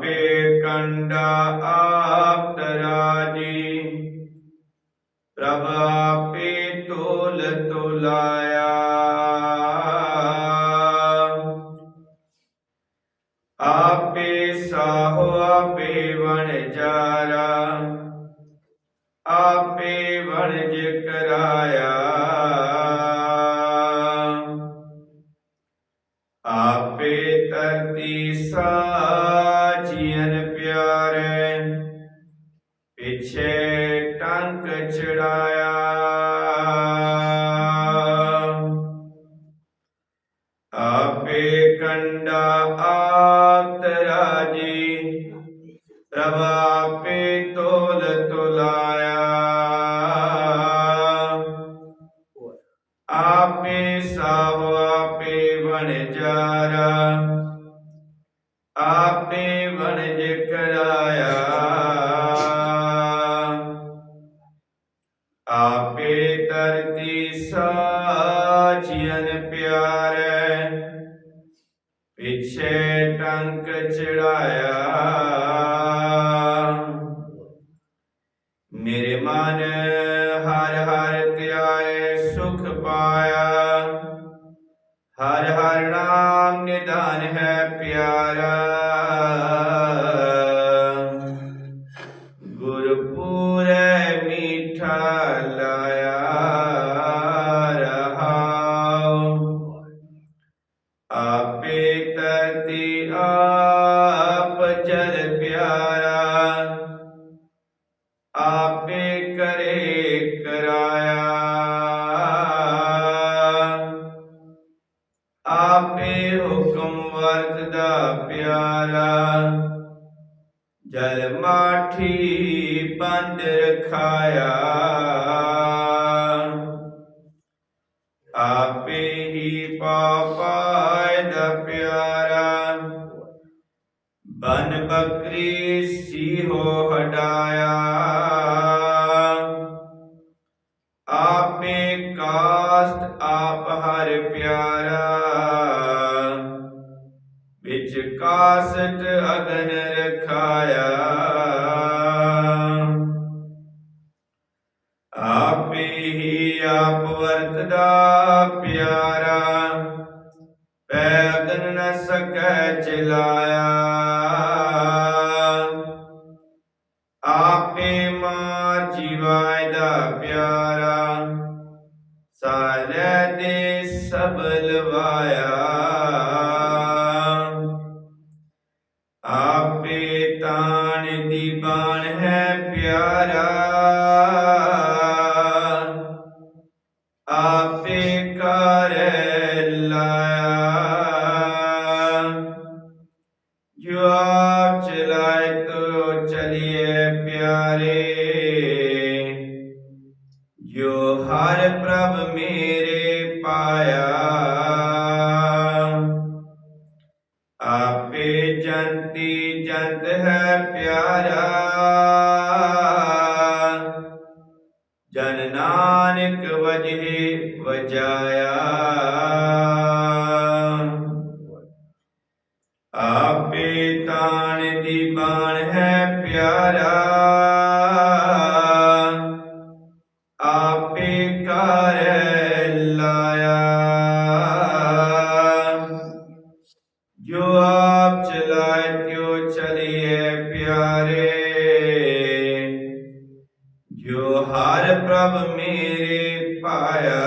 ਆਪੇ ਕੰਡਾ ਆਪ ਤਰਾਜੀ ਪ੍ਰਭ ਆਪੇ ਤੋਲ ਤੋਲਾਇਆ ਆਪੇ ਸਾਹੋ ਆਪੇ ਵਣ ਜਾਰਾ ਆਪੇ ਵਣਜ ਕਰਾਇਆ ਆਪੇ ਧਰਤੀ ਸਾਜੀਨ ਆਪੇ ਕੰਡਾ ਆਪ ਰਾਜੀ। ਪ੍ਰਭ ਆਪੇ ਤੋਲ ਤੁਲਾਇਆ। ਆਪੇ ਸਭ ਆਪੇ ਬਣ ਜਾਰਾ। ਆਪੇ ਵਣਜ ਕਰਾਇਆ ਆਪੇ ਧਰਤੀ ਸਾਜੀਨ ਪਿਛੇ ਟੰਕ ਚੜਾਇਆ। ਮੇਰੇ ਮਨ ਹਰ ਹਰ ਧਿਆਏ ਸੁਖ ਪਾਇਆ। ਹਰ ਹਰ ਨਾਮ ਨਿਦਾਨ ਹੈ ਪਿਆਰਾ। ਗੁਰਪੂਰੈ ਮੀਠਾ ਆਪ ਜਲ ਪਿਆਰਾ ਆਪੇ ਕਰੇ ਕਰਾਇਆ। ਆਪੇ ਹੁਕਮ ਵਰਤਦਾ ਪਿਆਰਾ ਜਲ ਮਾਠੀ ਬੰਦ ਰਖਾਇਆ। ਬੱਕਰੀ ਸੀਹੋ ਹਟਾਇਆ। ਆਪੇ ਕਾਸਤ ਆਪ ਹਰ ਪਿਆਰਾ। ਵਿੱਚ ਕਾਸਟ ਅਗਨ ਰਖਾਇਆ। ਆਪੇ ਹੀ ਆਪ ਵਰਤਦਾ ਪਿਆਰਾ। ਪੈ ਅਗਨ ਨ ਸਕੈ ਚਲਾਇਆ। ਮਾਰ ਜੀਵਾਇ ਦਾ ਪਿਆਰਾ ਸਾਲੇ ਦੇ ਸਭ ਲਵਾਇਆ। ਆਪੇ ਤਾਣ ਦੀ ਬਾਣ ਹੈ ਪਿਆਰਾ। ਆਪੇ ਕਰ ਲਾਇਆ। ਜੋ ਆਪ ਚਲਾਏ ਤੋ ਚਲਿਏ ਪਿਆਰੇ। ਜੰਤੀ ਜੰਤ ਹੈ ਪਿਆਰਾ। ਜਨ ਨਾਨਕ ਵਜੇ ਵਜਾਇਆ। ਆਪੇ ਤਾਣ ਦੀ ਬਾਣ ਹੈ ਪਿਆਰਾ। ਜੋ ਹਰ ਪ੍ਰਭ ਮੇਰੇ ਪਾਇਆ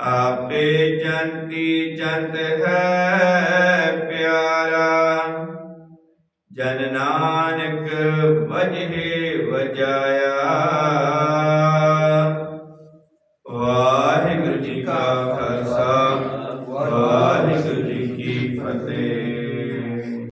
ਆਪੇ ਜੰਤੀ ਜੰਤ ਹੈ ਪਿਆਰਾ। ਜਨ ਨਾਨਕ ਵਜੇ ਵਜਾਇਆ।